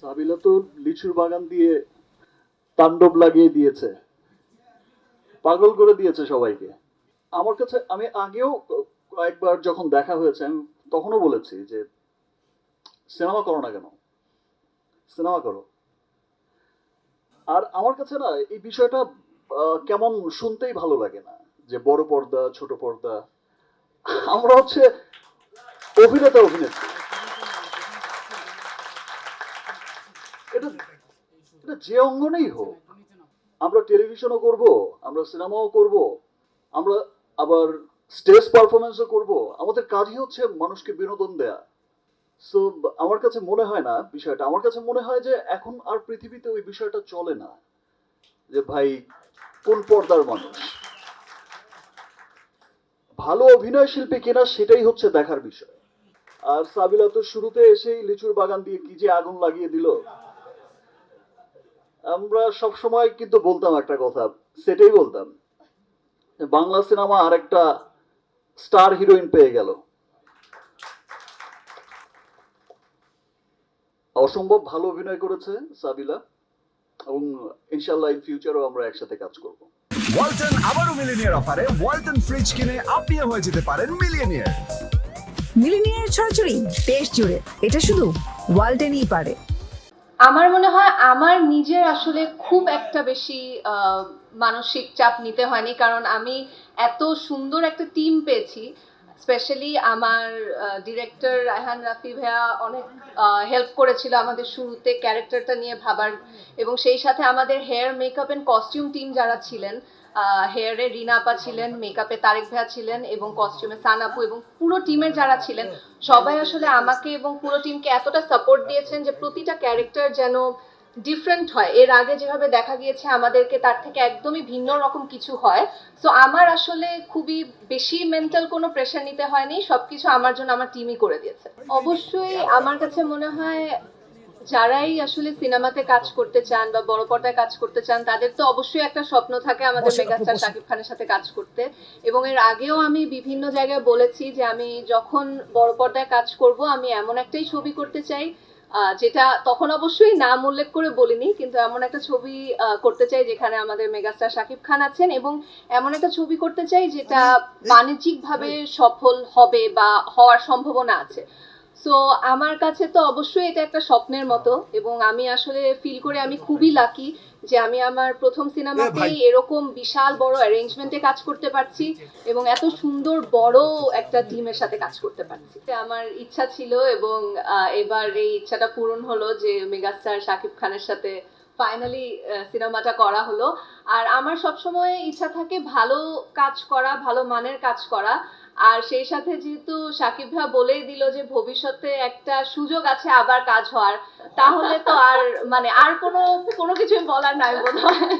সাবিলা তো লিচুর বাগান দিয়ে তাণ্ডব লাগিয়ে দিয়েছে। পাগল করে দিয়েছে সবাইকে। আমার কাছে, আমি আগেও কয়েকবার যখন দেখা হয়েছে, আমি তখনও বলেছি যে, সিনেমা করো না কেন? সিনেমা করো। আর আমার কাছে না, এই বিষয়টা কেমন শুনতেই ভালো লাগে না, যে বড় পর্দা, ছোট পর্দা। আমরা হচ্ছে অভিনেতা অভিনেত্রী এটা এটা যে অঙ্গনেই হোক আমরা টেলিভিশনও করব আমরা সিনেমাও করব আমরা আবার স্টেজ পারফরমেন্সও করব। আমাদের কাজই হচ্ছে মানুষকে বিনোদন দেয়া। সো আমার কাছে মনে হয় না বিষয়টা আমার কাছে মনে হয় যে এখন আর পৃথিবীতে ওই বিষয়টা চলে না যে ভাই কোন পর্দার মানুষ? ভালো অভিনয় শিল্পী কিনা সেটাই হচ্ছে দেখার বিষয়। আর সাবিলা তো শুরুতে এসেই লিচুর বাগান দিয়ে কি যে আগুন লাগিয়ে দিল আমরা সব সময় কিন্তু বলতাম একটা কথা সেটাই বলতাম। বাংলা সিনেমা আরেকটা স্টার হিরোইন পেয়ে গেল। অসম্ভব ভালো অভিনয় করেছে সাবিলা এবং ইনশাল্লাহ ইন ফিউচারও আমরা একসাথে কাজ করব। ওয়ালটন আবারও মিলিনিয়ার অফারে ওয়ালটন ফ্রিজ কিনে আপনিও হয়ে যেতে পারেন মিলিয়নিয়ার মিলিনিয়ার ছড়াছড়ি দেশ জুড়ে। এটা শুধু ওয়ালটেনই পারে। আমার মনে হয় আমার নিজের আসলে খুব একটা বেশি মানসিক চাপ নিতে হয়নি। কারণ আমি এত সুন্দর একটা টিম পেয়েছি। স্পেশালি আমার ডিরেক্টর রায়হান রাফি ভাইয়া অনেক হেল্প করেছিল আমাদের শুরুতে ক্যারেক্টারটা নিয়ে ভাবার। এবং সেই সাথে আমাদের hair makeup and costume team যারা ছিলেন হেয়ারে রিনা আপা ছিলেন মেকআপে তারেক ভাইয়া ছিলেন এবং কস্টিউমে সান সানাপু এবং পুরো টিমের যারা ছিলেন, সবাই আসলে আমাকে এবং পুরো টিমকে এতটা সাপোর্ট দিয়েছেন যে প্রতিটা ক্যারেক্টার যেন ডিফারেন্ট হয়। এর আগে যেভাবে দেখা গিয়েছে, আমাদেরকে তার থেকে একদমই ভিন্ন রকম কিছু হয়। সো আমার আসলে খুবই বেশি মেন্টাল কোনো প্রেশার নিতে হয়নি, সবকিছু আমার জন্য আমার টিমই করে দিয়েছে। অবশ্যই আমার কাছে মনে হয় যারাই আসলে সিনেমাতে কাজ করতে চান বা বড় পর্দায় কাজ করতে চান তাদের তো অবশ্যই একটা স্বপ্ন থাকে আমাদের মেগাস্টার। শাকিব খানের সাথে কাজ করতে এবং এর আগেও আমি বিভিন্ন জায়গায় বলেছি যে আমি যখন বড় পর্দায় কাজ করব আমি এমন একটাই ছবি করতে চাই আহ, যেটা তখন অবশ্যই নাম উল্লেখ করে বলিনি কিন্তু এমন একটা ছবি করতে চাই যেখানে আমাদের মেগাস্টার শাকিব খান আছেন এবং এমন একটা ছবি করতে চাই যেটা বাণিজ্যিকভাবে সফল হবে বা হওয়ার সম্ভাবনা আছে সো আমার কাছে তো অবশ্যই এটা একটা স্বপ্নের মতো এবং আমি আসলে ফিল করে আমি খুবই লাকি যে আমি আমার প্রথম সিনেমাতেই এরকম বিশাল বড় অ্যারেঞ্জমেন্টে কাজ করতে পারছি এবং এত সুন্দর বড় একটা টিমের সাথে কাজ করতে পারছি। আমার ইচ্ছা ছিল এবং এবার এই ইচ্ছাটা পূরণ হলো যে মেগাস্টার শাকিব খানের সাথে ফাইনালি সিনেমাটা করা হলো। আর আমার সবসময় ইচ্ছা থাকে ভালো কাজ করা ভালো মানের কাজ করা। আর সেই সাথে যেহেতু সাকিব ভাই বলেই দিল যে ভবিষ্যতে একটা সুযোগ আছে আবার কাজ হওয়ার, তাহলে তো আর মানে আর কোনো কোনো কিছুই বলার নাই বোধ হয়